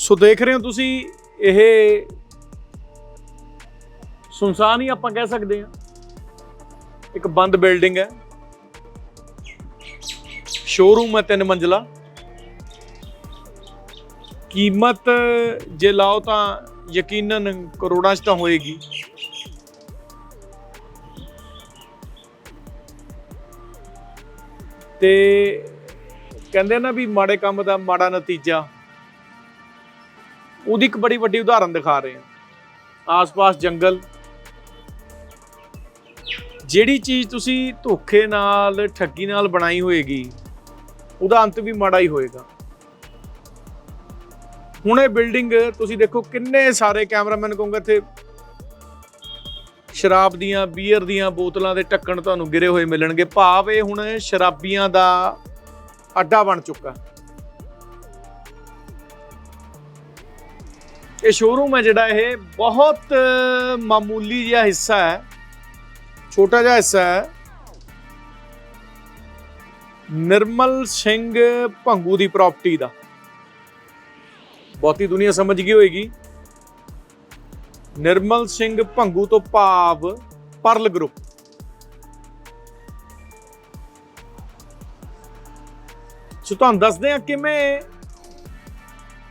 ਸੋ ਦੇਖ ਰਹੇ ਹੋ ਤੁਸੀਂ, ਇਹ ਸੁਨਸਾਨ ਹੀ ਆਪਾਂ ਕਹਿ ਸਕਦੇ ਹਾਂ। ਇੱਕ ਬੰਦ ਬਿਲਡਿੰਗ ਹੈ। ਸ਼ੋਰੂਮ ਹੈ ਤਿੰਨ ਮੰਜ਼ਲਾ। ਕੀਮਤ ਜੇ ਲਾਓ ਤਾਂ ਯਕੀਨਨ ਕਰੋੜਾਂ 'ਚ ਤਾਂ ਹੋਏਗੀ। ਤੇ ਕਹਿੰਦੇ ਨਾ ਵੀ ਮਾੜੇ ਕੰਮ ਦਾ ਮਾੜਾ ਨਤੀਜਾ। ਉਹਦੀ ਇੱਕ ਬੜੀ ਵੱਡੀ ਉਦਾਹਰਨ ਦਿਖਾ ਰਹੇ ਹਾਂ। ਆਸ-ਪਾਸ ਜੰਗਲ। ਜਿਹੜੀ ਚੀਜ਼ ਤੁਸੀਂ ਧੋਖੇ ਨਾਲ, ਠੱਗੀ ਨਾਲ ਬਣਾਈ ਹੋਏਗੀ, ਉਹਦਾ ਅੰਤ ਵੀ ਮਾੜਾ ਹੀ ਹੋਏਗਾ। ਹੁਣ ਇਹ ਬਿਲਡਿੰਗ, ਤੁਸੀਂ ਦੇਖੋ ਕਿੰਨੇ ਸਾਰੇ ਕੈਮਰਾਮੈਨ ਕਹੂੰਗਾ ਇੱਥੇ। ਸ਼ਰਾਬ ਦੀਆਂ, ਬੀਅਰ ਦੀਆਂ ਬੋਤਲਾਂ ਦੇ ਢੱਕਣ ਤੁਹਾਨੂੰ ਗਿਰੇ ਹੋਏ ਮਿਲਣਗੇ। ਭਾਵ ਇਹ ਹੁਣ ਸ਼ਰਾਬੀਆਂ ਦਾ ਅੱਡਾ ਬਣ ਚੁੱਕਾ। ਇਹ ਸ਼ੋਰੂਮ ਹੈ ਜਿਹੜਾ ਇਹ ਬਹੁਤ ਮਾਮੂਲੀ ਜਿਹਾ ਹਿੱਸਾ ਹੈ। ਛੋਟਾ ਜਿਹਾ ਹਿੱਸਾ ਹੈ। ਨਿਰਮਲ ਸਿੰਘ ਭੰਗੂ ਦੀ ਪ੍ਰਾਪਰਟੀ ਦਾ। ਬਹੁਤੀ ਦੁਨੀਆ ਸਮਝ ਗਈ ਹੋਏਗੀ। ਨਿਰਮਲ ਸਿੰਘ ਭੰਗੂ ਤੋਂ ਭਾਵ ਪਰਲ ਗਰੁੱਪ। ਸੋ ਤੁਹਾਨੂੰ ਦੱਸਦੇ ਹਾਂ ਕਿਵੇਂ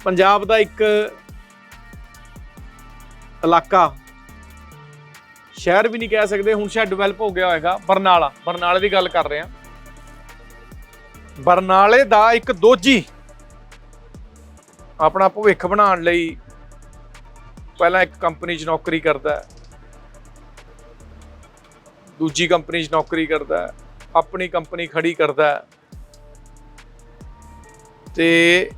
ਪੰਜਾਬ ਦਾ ਇੱਕ ਇਲਾਕਾ। ਸ਼ਹਿਰ ਵੀ ਨਹੀਂ ਕਹਿ ਸਕਦੇ, ਹੁਣ ਸ਼ਾਇਦ ਡਿਵੈਲਪ ਹੋ ਗਿਆ ਹੋਏਗਾ। ਬਰਨਾਲਾ, ਬਰਨਾਲੇ ਦੀ ਗੱਲ ਕਰ ਰਹੇ ਹਾਂ। ਬਰਨਾਲੇ ਦਾ ਇੱਕ ਦੋਜੀ ਆਪਣਾ ਭਵਿੱਖ ਬਣਾਉਣ ਲਈ ਪਹਿਲਾਂ ਇੱਕ ਕੰਪਨੀ 'ਚ ਨੌਕਰੀ ਕਰਦਾ ਹੈ। ਦੂਜੀ ਕੰਪਨੀ 'ਚ ਨੌਕਰੀ ਕਰਦਾ ਹੈ। ਆਪਣੀ ਕੰਪਨੀ ਖੜੀ ਕਰਦਾ ਹੈ। ਤੇ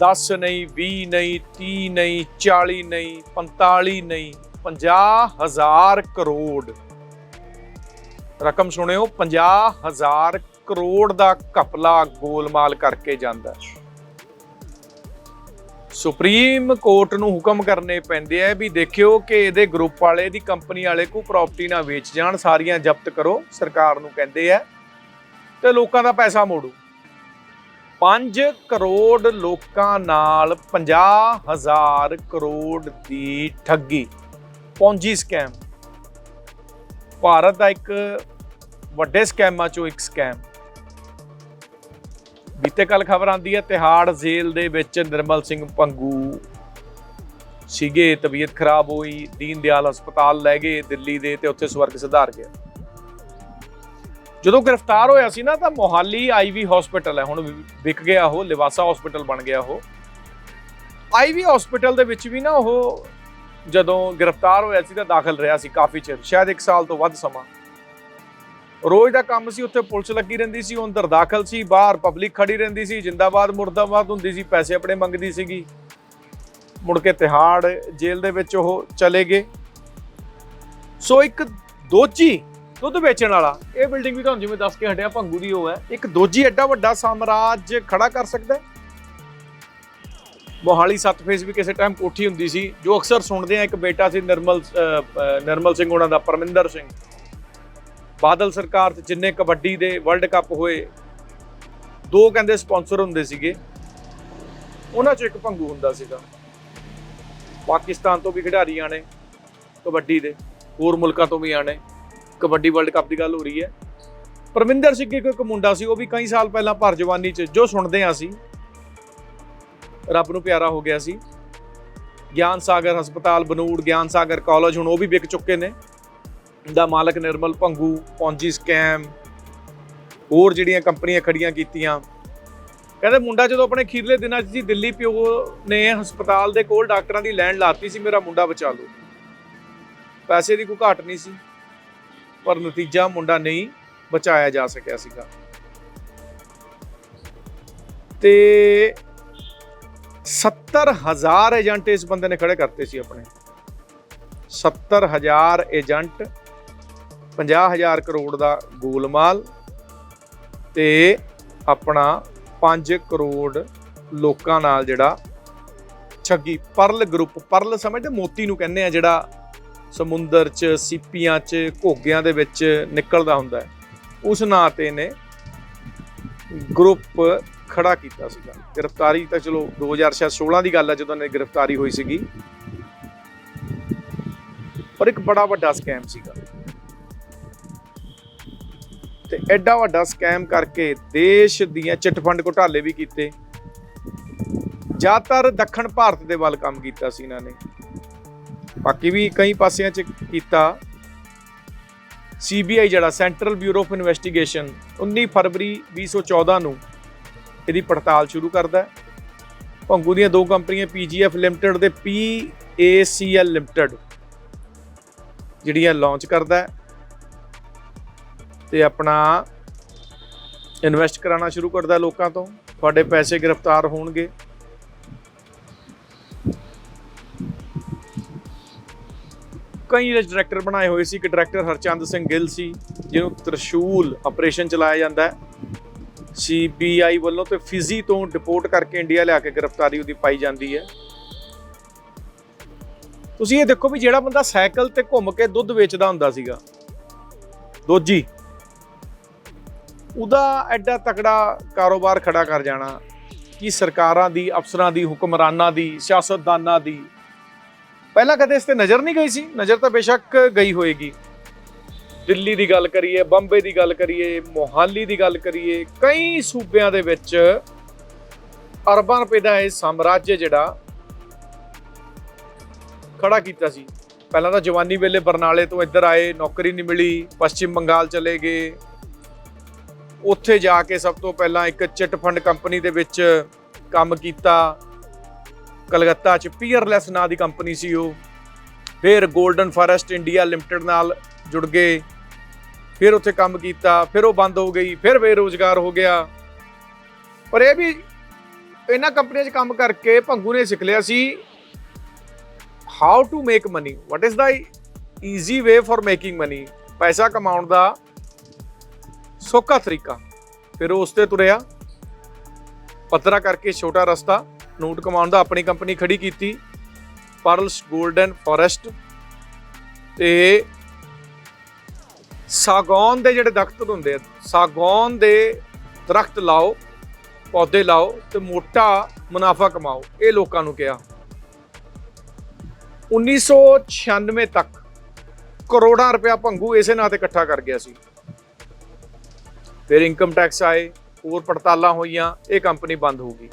10 ਨਹੀਂ 20 ਨਹੀਂ 30 ਨਹੀਂ 40 ਨਹੀਂ 45 ਨਹੀਂ 50000 ਕਰੋੜ। ਰਕਮ ਸੁਣਿਓ 50000 ਕਰੋੜ ਦਾ ਘਪਲਾ ਗੋਲਮਾਲ ਕਰਕੇ ਜਾਂਦਾ ਸੁਪਰੀਮ ਕੋਰਟ ਨੂੰ ਹੁਕਮ ਕਰਨੇ ਪੈਂਦੇ ਆ ਵੀ ਦੇਖਿਓ ਕਿ ਇਹਦੇ ਗਰੁੱਪ ਵਾਲੇ ਦੀ ਕੰਪਨੀ ਵਾਲੇ ਕੋ ਪ੍ਰਾਪਰਟੀ ਨਾ ਵੇਚ ਜਾਣ, ਸਾਰੀਆਂ ਜ਼ਬਤ ਕਰੋ, ਸਰਕਾਰ ਨੂੰ ਕਹਿੰਦੇ ਆ ਤੇ ਲੋਕਾਂ ਦਾ ਪੈਸਾ ਮੋੜੋ। 5 ਕਰੋੜ ਲੋਕਾਂ ਨਾਲ 50000 ਕਰੋੜ ਦੀ ਠੱਗੀ। ਪੌਂਜੀ ਸਕੈਮ। ਭਾਰਤ ਦਾ ਇੱਕ ਵੱਡੇ ਸਕੈਮਾਂ ਚੋਂ ਇੱਕ ਸਕੈਮ। ਬੀਤੇ ਕੱਲ ਖਬਰ ਆਂਦੀ ਹੈ, ਤਿਹਾੜ ਜੇਲ੍ਹ ਦੇ ਵਿੱਚ ਨਿਰਮਲ ਸਿੰਘ ਪੰਗੂ ਸੀਗੇ, ਤਬੀਅਤ ਖਰਾਬ ਹੋਈ, ਦੀਨ ਦਿਆਲ ਹਸਪਤਾਲ ਲੈ ਗਏ ਦਿੱਲੀ ਦੇ ਤੇ ਉੱਥੇ ਸਵਰਗ ਸਿਧਾਰ ਗਿਆ। ਜਦੋਂ ਗ੍ਰਿਫਤਾਰ ਹੋਇਆ ਸੀ ਨਾ, ਤਾਂ ਮੋਹਾਲੀ ਆਈਵੀ ਹਸਪੀਟਲ ਹੈ। ਹੁਣ ਵਿਕ ਗਿਆ ਉਹ, ਲਿਵਾਸਾ ਹਸਪੀਟਲ ਬਣ ਗਿਆ ਉਹ। ਆਈਵੀ ਹਸਪੀਟਲ ਦੇ ਵਿੱਚ ਵੀ ਨਾ ਉਹ ਜਦੋਂ ਗ੍ਰਿਫਤਾਰ ਹੋਇਆ ਸੀ, ਤਾਂ ਦਾਖਲ ਰਿਹਾ ਸੀ ਕਾਫੀ ਚਿਰ, ਸ਼ਾਇਦ 1 ਸਾਲ ਤੋਂ ਵੱਧ ਸਮਾਂ। ਰੋਜ਼ ਦਾ ਕੰਮ ਸੀ, ਉੱਥੇ ਪੁਲਿਸ ਲੱਗੀ ਰਹਿੰਦੀ ਸੀ, ਉਹ ਅੰਦਰ ਦਾਖਲ ਸੀ, ਬਾਹਰ ਪਬਲਿਕ ਖੜੀ ਰਹਿੰਦੀ ਸੀ, ਜਿੰਦਾਬਾਦ, ਮੁਰਦਾਬਾਦ ਹੁੰਦੀ ਸੀ, ਪੈਸੇ ਆਪਣੇ ਮੰਗਦੀ ਸੀਗੀ। ਮੁੜ ਕੇ ਤਿਹਾੜ ਜੇਲ੍ਹ ਦੇ ਵਿੱਚ ਉਹ ਚਲੇ ਗਏ। ਸੋ ਇੱਕ ਦੋਚੀ ਦੁੱਧ ਵੇਚਣ ਵਾਲਾ। ਇਹ ਬਿਲਡਿੰਗ ਵੀ ਤੁਹਾਨੂੰ ਜਿਵੇਂ ਦੱਸ ਕੇ ਹਟਿਆ ਭੰਗੂ ਦੀ ਉਹ ਹੈ। ਇੱਕ ਦੋਜੀ ਐਡਾ ਵੱਡਾ ਸਾਮਰਾਜ ਖੜਾ ਕਰ ਸਕਦਾ ਮੋਹਾਲੀ ਸੱਤ ਫੇਸ ਵੀ ਕਿਸੇ ਟਾਈਮ ਕੋਠੀ ਹੁੰਦੀ ਸੀ ਜੋ ਅਕਸਰ ਸੁਣਦੇ ਆ ਇੱਕ ਬੇਟਾ ਸੀ ਨਿਰਮਲ ਨਿਰਮਲ ਸਿੰਘ ਉਹਨਾਂ ਦਾ ਪਰਮਿੰਦਰ ਸਿੰਘ। ਬਾਦਲ ਸਰਕਾਰ 'ਚ ਜਿੰਨੇ ਕਬੱਡੀ ਦੇ ਵਰਲਡ ਕੱਪ ਹੋਏ ਦੋ ਕਹਿੰਦੇ ਸਪਾਂਸਰ ਹੁੰਦੇ ਸੀਗੇ। ਉਹਨਾਂ 'ਚ ਇੱਕ ਭੰਗੂ ਹੁੰਦਾ ਸੀਗਾ। ਪਾਕਿਸਤਾਨ ਤੋਂ ਵੀ ਖਿਡਾਰੀ ਆਣੇ ਕਬੱਡੀ ਦੇ ਹੋਰ ਮੁਲਕਾਂ ਤੋਂ ਵੀ ਆਣੇ ਕਬੱਡੀ ਵਰਲਡ ਕੱਪ ਦੀ ਗੱਲ ਹੋ ਰਹੀ ਹੈ। ਪਰਮਿੰਦਰ ਸਿੰਘ ਇੱਕ ਇੱਕ ਮੁੰਡਾ ਸੀ, ਉਹ ਵੀ ਕਈ ਸਾਲ ਪਹਿਲਾਂ ਭਰ ਜਵਾਨੀ 'ਚ, ਜੋ ਸੁਣਦੇ ਆ ਸੀ ਰੱਬ ਨੂੰ ਪਿਆਰਾ ਹੋ ਗਿਆ ਸੀ। ਗਿਆਨ ਸਾਗਰ ਹਸਪਤਾਲ, ਬਨੂੜ ਗਿਆਨ ਸਾਗਰ ਕਾਲਜ ਹੁਣ ਉਹ ਵੀ ਵਿਕ ਚੁੱਕੇ ਨੇ। ਦਾ ਮਾਲਕ ਨਿਰਮਲ ਭੰਗੂ, ਪੌਂਜੀ ਸਕੈਮ, ਹੋਰ ਜਿਹੜੀਆਂ ਕੰਪਨੀਆਂ ਖੜੀਆਂ ਕੀਤੀਆਂ। ਕਹਿੰਦੇ ਮੁੰਡਾ ਜਦੋਂ ਆਪਣੇ ਖੀਰਲੇ ਦਿਨਾਂ 'ਚ ਜੀ ਦਿੱਲੀ ਪਿਓ ਨੇ ਹਸਪਤਾਲ ਦੇ ਕੋਲ ਡਾਕਟਰਾਂ ਦੀ ਲਾਈਨ ਲਾਤੀ ਸੀ, ਮੇਰਾ ਮੁੰਡਾ ਬਚਾ ਲਓ। ਪੈਸੇ ਦੀ ਕੋਈ ਘਾਟ ਨਹੀਂ ਸੀ। ਪਰ ਨਤੀਜਾ ਮੁੰਡਾ ਨਹੀਂ ਬਚਾਇਆ ਜਾ ਸਕਿਆ ਸੀਗਾ। ਤੇ 70000 ਏਜੰਟ ਇਸ ਬੰਦੇ ਨੇ ਖੜੇ ਕਰਤੇ ਸੀ ਆਪਣੇ। 70000 ਏਜੰਟ 50000 ਕਰੋੜ ਦਾ ਗੋਲਮਾਲ ਤੇ ਆਪਣਾ 5 ਕਰੋੜ ਲੋਕਾਂ ਨਾਲ ਜਿਹੜਾ ਛੱਗੀ ਪਰਲ ਗਰੁੱਪ ਪਰਲ ਸਮਝਦੇ ਮੋਤੀ ਨੂੰ ਕਹਿੰਦੇ ਆ ਜਿਹੜਾ ਸਮੁੰਦਰ 'ਚ, ਸੀਪੀਆਂ 'ਚ, ਘੋਗਿਆਂ ਦੇ ਵਿੱਚ ਨਿਕਲਦਾ ਹੁੰਦਾ ਹੈ। ਉਸ ਨਾਂ ਤੇ ਨੇ ਗਰੁੱਪ ਖੜਾ ਕੀਤਾ ਸੀਗਾ। ਗ੍ਰਿਫਤਾਰੀ ਤਾਂ ਚਲੋ 2016 ਦੀ ਗੱਲ ਹੈ, ਜਦੋਂ ਨੇ ਗ੍ਰਿਫਤਾਰੀ ਹੋਈ ਸੀਗੀ। ਪਰ ਇੱਕ ਬੜਾ ਵੱਡਾ ਸਕੈਮ ਸੀਗਾ। ਤੇ ਐਡਾ ਵੱਡਾ ਸਕੈਮ ਕਰਕੇ ਦੇਸ਼ ਦੀਆਂ ਚਿੱਟ ਫੰਡ ਘੁਟਾਲੇ ਵੀ ਕੀਤੇ। ਜ਼ਿਆਦਾਤਰ ਦੱਖਣ ਭਾਰਤ ਦੇ ਵੱਲ ਕੰਮ ਕੀਤਾ ਸੀ ਇਹਨਾਂ ਨੇ। ਬਾਕੀ ਵੀ ਕਈ ਪਾਸਿਆਂ 'ਚ ਕੀਤਾ। ਸੀਬੀਆਈ ਜਿਹੜਾ ਸੈਂਟਰਲ ਬਿਊਰੋ ਆਫ ਇਨਵੈਸਟੀਗੇਸ਼ਨ 19 ਫਰਵਰੀ 2014 ਨੂੰ ਇਹਦੀ ਪੜਤਾਲ ਸ਼ੁਰੂ ਕਰਦਾ ਹੈ। ਭੰਗੂ ਦੀਆਂ ਦੋ ਕੰਪਨੀਆਂ ਪੀਜੀਐਫ ਲਿਮਟਿਡ ਤੇ ਪੀਏਸੀਐਲ ਲਿਮਟਿਡ ਜਿਹੜੀਆਂ ਲਾਂਚ ਕਰਦਾ ਹੈ। ਤੇ ਆਪਣਾ ਇਨਵੈਸਟ ਕਰਾਉਣਾ ਸ਼ੁਰੂ ਕਰਦਾ ਲੋਕਾਂ ਤੋਂ। ਤੁਹਾਡੇ ਪੈਸੇ ਗ੍ਰਿਫਤਾਰ ਹੋਣਗੇ। ਕਈ ਡਾਇਰੈਕਟਰ ਬਣਾਏ ਹੋਏ ਸੀ। ਕਿ ਡਾਇਰੈਕਟਰ ਹਰਚੰਦ ਸਿੰਘ ਗਿੱਲ ਸੀ, ਜਿਹਨੂੰ ਤ੍ਰਿਸ਼ੂਲ ਆਪਰੇਸ਼ਨ ਚਲਾਇਆ ਜਾਂਦਾ ਹੈ। ਸੀਬੀਆਈ ਵੱਲੋਂ ਤੇ ਫਿਜ਼ੀ ਤੋਂ ਡਿਪੋਰਟ ਕਰਕੇ ਇੰਡੀਆ ਲਿਆ ਕੇ ਗ੍ਰਿਫਤਾਰੀ ਉਹਦੀ ਪਾਈ ਜਾਂਦੀ ਹੈ। ਤੁਸੀਂ ਇਹ ਦੇਖੋ ਵੀ ਜਿਹੜਾ ਬੰਦਾ ਸਾਈਕਲ ਤੇ ਘੁੰਮ ਕੇ ਦੁੱਧ ਵੇਚਦਾ ਹੁੰਦਾ ਸੀਗਾ, ਦੋਜੀ, ਉਹਦਾ ਐਡਾ ਤਕੜਾ ਕਾਰੋਬਾਰ ਖੜਾ ਕਰ ਜਾਣਾ ਕਿ ਸਰਕਾਰਾਂ ਦੀ, ਅਫਸਰਾਂ ਦੀ, ਹੁਕਮਰਾਨਾਂ ਦੀ, ਸਿਆਸਤਦਾਨਾਂ ਦੀ ਪਹਿਲਾਂ ਕਦੇ ਇਸ ਤੇ ਨਜ਼ਰ ਨਹੀਂ ਗਈ ਸੀ? ਨਜ਼ਰ ਤਾਂ ਬੇਸ਼ੱਕ ਗਈ ਹੋਏਗੀ। ਦਿੱਲੀ ਦੀ ਗੱਲ ਕਰੀਏ, ਬੰਬੇ ਦੀ ਗੱਲ ਕਰੀਏ, ਮੋਹਾਲੀ ਦੀ ਗੱਲ ਕਰੀਏ, ਕਈ ਸੂਬਿਆਂ ਦੇ ਵਿੱਚ ਅਰਬਾਂ ਰੁਪਏ ਦਾ ਇਹ ਸਾਮਰਾਜ ਜਿਹੜਾ ਖੜਾ ਕੀਤਾ ਸੀ। ਪਹਿਲਾਂ ਤਾਂ ਜਵਾਨੀ ਵੇਲੇ ਬਰਨਾਲੇ ਤੋਂ ਇੱਧਰ ਆਏ, ਨੌਕਰੀ ਨਹੀਂ ਮਿਲੀ, ਪੱਛਮੀ ਬੰਗਾਲ ਚਲੇ ਗਏ। ਉੱਥੇ ਜਾ ਕੇ ਸਭ ਤੋਂ ਪਹਿਲਾਂ ਇੱਕ ਚਿੱਟ ਫੰਡ ਕੰਪਨੀ ਦੇ ਵਿੱਚ ਕੰਮ ਕੀਤਾ। ਕਲਕੱਤਾ ਚ ਪੀਅਰਲੈਸ ਨਾਂ ਦੀ ਕੰਪਨੀ ਸੀ ਉਹ। ਫਿਰ 골ਡਨ ਫਾਰੈਸਟ ਇੰਡੀਆ ਲਿਮਟਿਡ ਨਾਲ ਜੁੜ ਗਏ। ਫਿਰ ਉੱਥੇ ਕੰਮ ਕੀਤਾ, ਫਿਰ ਉਹ ਬੰਦ ਹੋ ਗਈ, ਫਿਰ ਬੇਰੋਜ਼ਗਾਰ ਹੋ ਗਿਆ। ਪਰ ਇਹ ਵੀ ਇਹਨਾਂ ਕੰਪਨੀਆਂ 'ਚ ਕੰਮ ਕਰਕੇ ਭੰਗੂ ਨੇ ਸਿੱਖ ਲਿਆ ਸੀ। How to make money what is the easy way for making money ਪੈਸਾ ਕਮਾਉਣ ਦਾ ਸੌਖਾ ਤਰੀਕਾ। ਫਿਰ ਉਹ ਉਸ ਤੇ ਤੁਰਿਆ। ਪੱਤਰਾ ਕਰਕੇ ਛੋਟਾ ਰਸਤਾ। ਨੋਟ ਕਮਾਉਣ ਦਾ ਆਪਣੀ ਕੰਪਨੀ ਖੜੀ ਕੀਤੀ। ਪਰਲਸ 골ਡਨ ਫੋਰੈਸਟ ਤੇ ਸਾਗੌਨ ਦੇ ਜਿਹੜੇ ਦਰਖਤ ਹੁੰਦੇ ਆ, ਸਾਗੌਨ ਦੇ ਦਰਖਤ ਲਾਓ, ਪੌਦੇ ਲਾਓ ਤੇ ਮੋਟਾ ਮੁਨਾਫਾ ਕਮਾਓ, ਇਹ ਲੋਕਾਂ ਨੂੰ ਕਿਹਾ। 1996 ਤੱਕ ਕਰੋੜਾਂ ਰੁਪਇਆ ਭੰਗੂ ਇਸੇ ਨਾਂ ਤੇ ਇਕੱਠਾ ਕਰ ਗਿਆ ਸੀ। ਫਿਰ ਇਨਕਮ ਟੈਕਸ ਆਏ, ਹੋਰ ਪੜਤਾਲਾਂ ਹੋਈਆਂ, ਇਹ ਕੰਪਨੀ ਬੰਦ ਹੋ ਗਈ।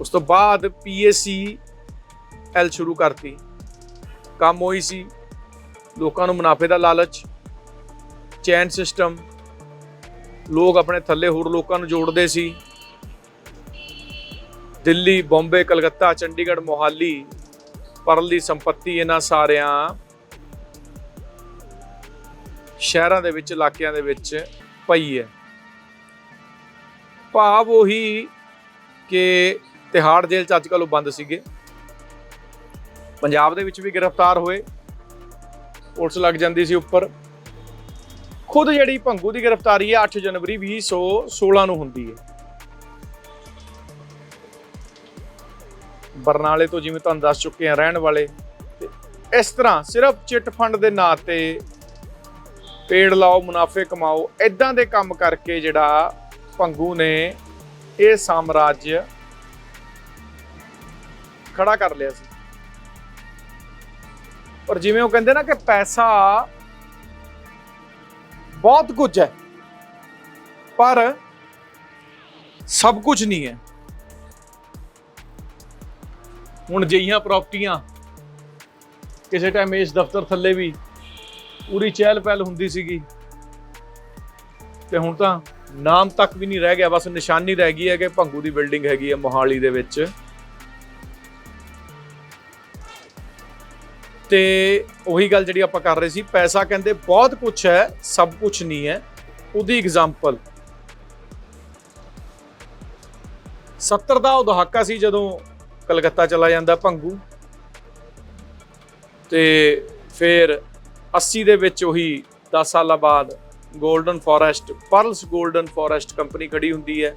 ਉਸ ਤੋਂ ਬਾਅਦ ਪੀਏਸੀ ਐਲ ਸ਼ੁਰੂ ਕਰਤੀ। ਕੰਮ ਹੋਈ ਸੀ, ਲੋਕਾਂ ਨੂੰ ਮੁਨਾਫੇ ਦਾ ਲਾਲਚ, ਚੈਨ ਸਿਸਟਮ ਲੋਕ ਆਪਣੇ ਥੱਲੇ ਹੋਰ ਲੋਕਾਂ ਨੂੰ ਜੋੜਦੇ ਸੀ। ਦਿੱਲੀ, ਬੰਬੇ, ਕਲਕੱਤਾ, ਚੰਡੀਗੜ੍ਹ, ਮੋਹਾਲੀ, ਪਰਲ ਦੀ ਸੰਪਤੀ ਇਹਨਾਂ ਸਾਰਿਆਂ ਸ਼ਹਿਰਾਂ ਦੇ ਵਿੱਚ, ਇਲਾਕਿਆਂ ਦੇ ਵਿੱਚ ਪਈ ਹੈ। ਭਾਵ ਉਹੀ ਕਿ ਤਿਹਾੜ ਜੇਲ੍ਹ ਚ ਅੱਜ ਕੱਲ੍ਹ ਉਹ ਬੰਦ ਸੀਗੇ। ਪੰਜਾਬ ਦੇ ਵਿੱਚ ਵੀ ਗ੍ਰਿਫਤਾਰ ਹੋਏ। ਪੁਲਿਸ ਲੱਗ ਜਾਂਦੀ ਸੀ ਉੱਪਰ। ਖੁਦ ਜਿਹੜੀ ਭੰਗੂ ਦੀ ਗ੍ਰਿਫਤਾਰੀ ਹੈ 8 ਜਨਵਰੀ 2016 ਨੂੰ ਹੁੰਦੀ ਹੈ। ਬਰਨਾਲੇ ਤੋਂ ਜਿਵੇਂ ਤੁਹਾਨੂੰ ਦੱਸ ਚੁੱਕੇ ਆ ਰਹਿਣ ਵਾਲੇ। ਇਸ ਤਰ੍ਹਾਂ ਸਿਰਫ ਚਿੱਟ ਫੰਡ ਦੇ ਨਾਂ ਤੇ ਪੇੜ ਲਾਓ, ਮੁਨਾਫੇ ਕਮਾਓ ਇਦਾਂ ਦੇ ਕੰਮ ਕਰਕੇ ਜਿਹੜਾ ਭੰਗੂ ਨੇ ਇਹ ਸਾਮਰਾਜ ਖੜਾ ਕਰ ਲਿਆ ਸੀ। ਪਰ ਜਿਵੇਂ ਉਹ ਕਹਿੰਦੇ ਨਾ ਕਿ ਪੈਸਾ ਬਹੁਤ ਕੁਝ ਹੈ, ਪਰ ਸਭ ਕੁਝ ਨਹੀਂ ਹੈ। ਹੁਣ ਜਿਹੀਆਂ ਪ੍ਰਾਪਰਟੀਆਂ ਕਿਸੇ ਟਾਈਮ ਇਸ ਦਫ਼ਤਰ ਥੱਲੇ ਵੀ ਪੂਰੀ ਚਹਿਲ ਪਹਿਲ ਹੁੰਦੀ ਸੀਗੀ। ਤੇ ਹੁਣ ਤਾਂ ਨਾਮ ਤੱਕ ਵੀ ਨਹੀਂ ਰਹਿ ਗਿਆ, ਬਸ ਨਿਸ਼ਾਨੀ ਰਹਿ ਗਈ ਹੈ ਕਿ ਭੰਗੂ ਦੀ ਬਿਲਡਿੰਗ ਹੈਗੀ ਹੈ ਮੋਹਾਲੀ ਦੇ ਵਿੱਚ। ਤੇ ਉਹੀ ਗੱਲ ਜਿਹੜੀ ਆਪਾਂ ਕਰ ਰਹੇ ਸੀ, ਪੈਸਾ ਕਹਿੰਦੇ ਬਹੁਤ ਕੁਝ ਹੈ, ਸਭ ਕੁਝ ਨਹੀਂ ਹੈ। ਉਹਦੀ ਐਗਜ਼ਾਮਪਲ 70 ਦਾ ਉਹ ਦਹਾਕਾ ਸੀ ਜਦੋਂ ਕਲਕੱਤਾ ਚਲਾ ਜਾਂਦਾ ਭੰਗੂ। ਤੇ ਫਿਰ 80 ਦੇ ਵਿੱਚ ਉਹੀ 10 ਸਾਲਾਂ ਬਾਅਦ golden forest pearls golden forest company ਖੜੀ ਹੁੰਦੀ ਹੈ।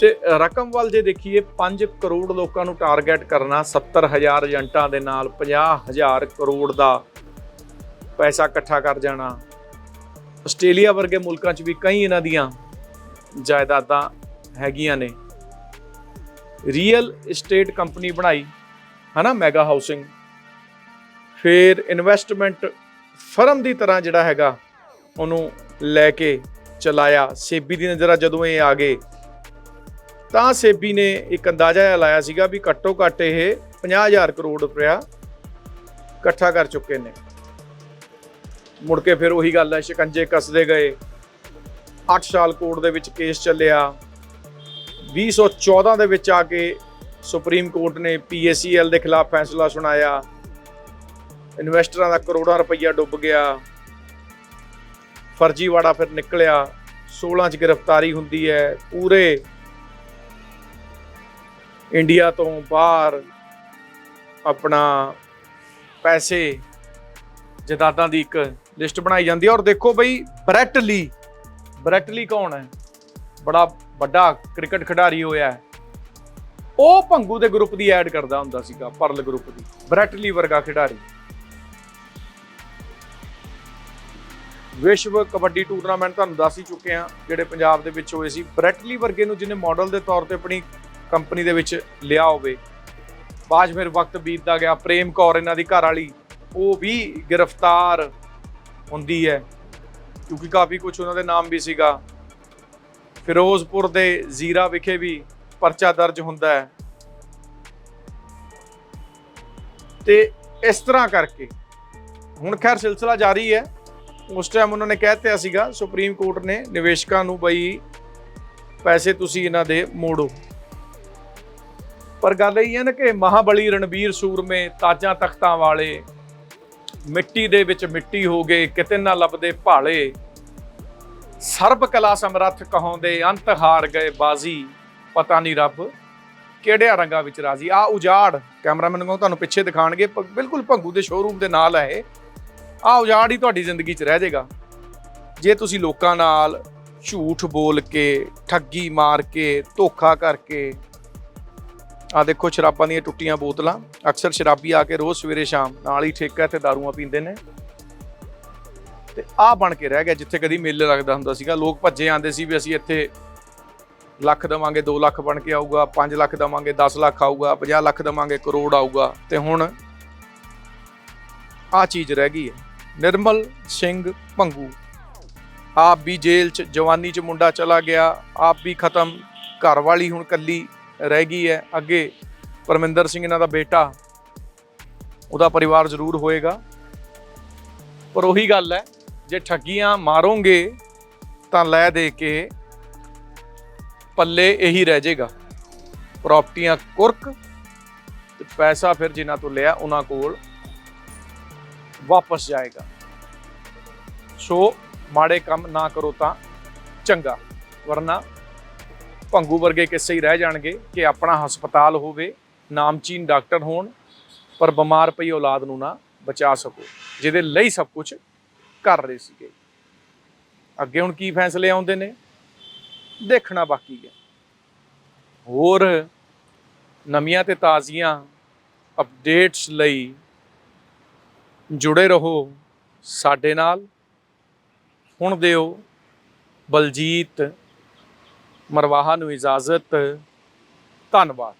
ਤੇ ਰਕਮ ਵੱਲ ਜੇ ਦੇਖੀਏ 5 ਕਰੋੜ ਲੋਕਾਂ ਨੂੰ ਟਾਰਗੇਟ ਕਰਨਾ 70000 ਏਜੰਟਾਂ ਦੇ ਨਾਲ 50000 ਕਰੋੜ ਦਾ ਪੈਸਾ ਇਕੱਠਾ ਕਰ ਜਾਣਾ। ਆਸਟ੍ਰੇਲੀਆ ਵਰਗੇ ਮੁਲਕਾਂ 'ਚ ਵੀ ਕਈ ਇਹਨਾਂ ਦੀਆਂ ਜਾਇਦਾਦਾਂ ਹੈਗੀਆਂ ਨੇ। ਰੀਅਲ ਏਸਟੇਟ ਕੰਪਨੀ ਬਣਾਈ, ਹਨਾ ਮੈਗਾ ਹਾਊਸਿੰਗ ਫਿਰ ਇਨਵੈਸਟਮੈਂਟ ਫਰਮ ਦੀ ਤਰ੍ਹਾਂ ਜਿਹੜਾ ਹੈਗਾ, ਉਹਨੂੰ ਲੈ ਕੇ ਚਲਾਇਆ। ਸੇਬੀ ਦੀ ਨਜ਼ਰ ਜਦੋਂ ਇਹ ਆ ਗਏ ਤਾਂ ਸੇਬੀ ਨੇ ਇੱਕ ਅੰਦਾਜ਼ਾ ਜਿਹਾ ਲਾਇਆ ਸੀਗਾ ਵੀ ਘੱਟੋ ਘੱਟ ਇਹ 50000 ਕਰੋੜ ਰੁਪਇਆ ਇਕੱਠਾ ਕਰ ਚੁੱਕੇ ਨੇ। ਮੁੜ ਕੇ ਫਿਰ ਉਹੀ ਗੱਲ ਹੈ, ਸ਼ਿਕੰਜੇ ਕੱਸਦੇ ਗਏ। 8 ਸਾਲ ਕੋਰਟ ਦੇ ਵਿੱਚ ਕੇਸ ਚੱਲਿਆ। 2014 ਦੇ ਵਿੱਚ ਆ ਕੇ ਸੁਪਰੀਮ ਕੋਰਟ ਨੇ ਪੀਐਸਸੀਐਲ ਦੇ ਖਿਲਾਫ ਫੈਸਲਾ ਸੁਣਾਇਆ। ਇਨਵੈਸਟਰਾਂ ਦਾ ਕਰੋੜਾਂ ਰੁਪਈਆ ਡੁੱਬ ਗਿਆ। ਫਰਜ਼ੀਵਾੜਾ ਫਿਰ ਨਿਕਲਿਆ। 16 ਚ ਗ੍ਰਿਫਤਾਰੀ ਹੁੰਦੀ ਹੈ। ਪੂਰੇ ਇੰਡੀਆ ਤੋਂ ਬਾਹਰ ਆਪਣਾ ਪੈਸੇ, ਜਾਇਦਾਦਾਂ ਦੀ ਇੱਕ ਲਿਸਟ ਬਣਾਈ ਜਾਂਦੀ ਹੈ। ਔਰ ਦੇਖੋ ਬਈ, ਬ੍ਰੈਟ ਲੀ ਬ੍ਰੈਟ ਲੀ ਕੌਣ ਹੈ? ਬੜਾ ਵੱਡਾ ਕ੍ਰਿਕਟ ਖਿਡਾਰੀ ਹੋਇਆ ਹੈ। ਉਹ ਭੰਗੂ ਦੇ ਗਰੁੱਪ ਦੀ ਐਡ ਕਰਦਾ ਹੁੰਦਾ ਸੀਗਾ, ਪਰਲ ਗਰੁੱਪ ਦੀ, ਬ੍ਰੈਟ ਲੀ ਵਰਗਾ ਖਿਡਾਰੀ। ਵਿਸ਼ਵ ਕਬੱਡੀ ਟੂਰਨਾਮੈਂਟ ਤੁਹਾਨੂੰ ਦੱਸ ਹੀ ਚੁੱਕੇ ਆ ਜਿਹੜੇ ਪੰਜਾਬ ਦੇ ਵਿੱਚ ਹੋਏ ਸੀ। ਬ੍ਰੈਟਲੀ ਵਰਗੇ ਨੂੰ ਜਿਹਨੇ ਮਾਡਲ ਦੇ ਤੌਰ ਤੇ ਆਪਣੀ ਕੰਪਨੀ ਦੇ ਵਿੱਚ ਲਿਆ ਹੋਵੇ। ਬਾਅਦ 'ਚ ਫਿਰ ਵਕਤ ਬੀਤਦਾ ਗਿਆ, ਪ੍ਰੇਮ ਕੌਰ ਇਹਨਾਂ ਦੀ ਘਰ ਵਾਲੀ, ਉਹ ਵੀ ਗ੍ਰਿਫਤਾਰ ਹੁੰਦੀ ਹੈ, ਕਿਉਂਕਿ ਕਾਫੀ ਕੁਝ ਉਹਨਾਂ ਦੇ ਨਾਮ ਵੀ ਸੀਗਾ। ਫਿਰੋਜ਼ਪੁਰ ਦੇ ਜ਼ੀਰਾ ਵਿਖੇ ਵੀ ਪਰਚਾ ਦਰਜ ਹੁੰਦਾ ਹੈ। ਤੇ ਇਸ ਤਰ੍ਹਾਂ ਕਰਕੇ, ਹੁਣ ਖੈਰ ਸਿਲਸਿਲਾ ਜਾਰੀ ਹੈ। ਉਸ ਟਾਈਮ ਉਹਨਾਂ ਨੇ ਕਹਿ ਦਿੱਤਾ ਸੀਗਾ, ਸੁਪਰੀਮ ਕੋਰਟ ਨੇ ਨਿਵੇਸ਼ਕਾਂ ਨੂੰ ਬਈ ਪੈਸੇ ਤੁਸੀਂ ਇਹਨਾਂ ਦੇ ਮੋੜੋ। ਪਰ ਗੱਲ ਇਹ ਹੈ ਨਾ ਕਿ ਮਹਾਬਲੀ ਰਣਬੀਰ ਸੂਰਮੇ ਤਾਜਾਂ ਤਖਤਾਂ ਵਾਲੇ, ਮਿੱਟੀ ਦੇ ਵਿੱਚ ਮਿੱਟੀ ਹੋ ਗਏ, ਕਿਤੇ ਨਾ ਲੱਭਦੇ ਭਾਲੇ। ਸਰਬ ਕਲਾ ਸਮਰੱਥ ਕਹਾਉਂਦੇ ਅੰਤ ਹਾਰ ਗਏ ਬਾਜ਼ੀ, ਪਤਾ ਨਹੀਂ ਰੱਬ ਕਿਹੜਿਆਂ ਰੰਗਾਂ ਵਿੱਚ ਰਾਜ਼ੀ। ਆ ਉਜਾੜ, ਕੈਮਰਾਮੈਨ ਨੂੰ ਤੁਹਾਨੂੰ ਪਿੱਛੇ ਦਿਖਾਣਗੇ ਪ- ਬਿਲਕੁਲ ਭੰਗੂ ਦੇ ਸ਼ੋਰੂਮ ਦੇ ਨਾਲ ਹੈ ਇਹ। ਆ ਉਜਾੜ ਹੀ ਤੁਹਾਡੀ ਜ਼ਿੰਦਗੀ 'ਚ ਰਹਿ ਜਾਏਗਾ। ਜੇ ਤੁਸੀਂ ਲੋਕਾਂ ਨਾਲ ਝੂਠ ਬੋਲ ਕੇ, ਠੱਗੀ ਮਾਰ ਕੇ, ਧੋਖਾ ਕਰਕੇ ਆ ਦੇਖੋ ਸ਼ਰਾਬਾਂ ਦੀਆਂ ਟੁੱਟੀਆਂ ਬੋਤਲਾਂ। ਅਕਸਰ ਸ਼ਰਾਬੀ ਆ ਕੇ ਰੋਜ਼ ਸਵੇਰੇ ਸ਼ਾਮ ਨਾਲ ਹੀ ਠੇਕਾ ਤੇ ਦਾਰੂਆਂ ਪੀਂਦੇ ਨੇ। ਤੇ ਆ ਬਣ ਕੇ ਰਹਿ ਗਿਆ ਜਿੱਥੇ ਕਦੀ ਮੇਲੇ ਲੱਗਦਾ ਹੁੰਦਾ ਸੀਗਾ। ਲੋਕ ਭੱਜੇ ਆਂਦੇ ਸੀ ਵੀ ਅਸੀਂ ਇੱਥੇ ਲੱਖ ਦਵਾਂਗੇ 2 ਲੱਖ ਬਣ ਕੇ ਆਊਗਾ 5 ਲੱਖ ਦਵਾਂਗੇ 10 ਲੱਖ ਆਊਗਾ 50 ਲੱਖ ਦਵਾਂਗੇ, ਕਰੋੜ ਆਊਗਾ। ਤੇ ਹੁਣ ਆ ਚੀਜ਼ ਰਹਿ ਗਈ ਹੈ। ਨਿਰਮਲ ਸਿੰਘ ਭੰਗੂ। ਆਪ ਵੀ ਜੇਲ੍ਹ ਚ, ਜਵਾਨੀ ਚ ਮੁੰਡਾ ਚਲਾ ਗਿਆ। ਆਪ ਵੀ ਖਤਮ। ਘਰ ਵਾਲੀ ਹੁਣ ਕੱਲੀ ਰਹਿ ਗਈ ਹੈ ਅੱਗੇ ਪਰਮਿੰਦਰ ਸਿੰਘ ਇਹਨਾਂ ਦਾ ਬੇਟਾ, ਉਹਦਾ ਪਰਿਵਾਰ ਜ਼ਰੂਰ ਹੋਏਗਾ। ਪਰ ਉਹੀ ਗੱਲ ਹੈ, ਜੇ ਠੱਗੀਆਂ ਮਾਰੋਗੇ ਤਾਂ ਲੈ ਦੇ ਕੇ ਪੱਲੇ ਇਹੀ ਰਹਿ ਜਾਏਗਾ। ਪ੍ਰਾਪਰਟੀਆਂ ਕੁਰਕ ਤੇ ਪੈਸਾ ਫਿਰ ਜਿਨ੍ਹਾਂ ਤੋਂ ਲਿਆ ਉਹਨਾਂ ਕੋਲ ਵਾਪਸ ਜਾਏਗਾ। ਸੋ ਮਾੜੇ ਕੰਮ ਨਾ ਕਰੋ ਤਾਂ ਚੰਗਾ, ਵਰਨਾ ਭੰਗੂ ਵਰਗੇ ਕਿੱਸੇ ਹੀ ਰਹਿ ਜਾਣਗੇ ਕਿ ਆਪਣਾ ਹਸਪਤਾਲ ਹੋਵੇ, ਨਾਮਚੀਨ ਡਾਕਟਰ ਹੋਣ, ਪਰ ਬਿਮਾਰ ਪਈ ਔਲਾਦ ਨੂੰ ਨਾ ਬਚਾ ਸਕੋ, ਜਿਹਦੇ ਲਈ ਸਭ ਕੁਝ ਕਰ ਰਹੇ ਸੀਗੇ। ਅੱਗੇ ਹੁਣ ਕੀ ਫੈਸਲੇ ਆਉਂਦੇ ਨੇ? ਦੇਖਣਾ ਬਾਕੀ ਹੈ। ਹੋਰ ਨਵੀਆਂ ਤੇ ਤਾਜ਼ੀਆਂ ਅਪਡੇਟਸ ਲਈ ਜੁੜੇ ਰਹੋ ਸਾਡੇ ਨਾਲ। ਹੁਣ ਦਿਓ ਬਲਜੀਤ ਮਰਵਾਹਾ ਨੂੰ ਇਜਾਜ਼ਤ ਧੰਨਵਾਦ।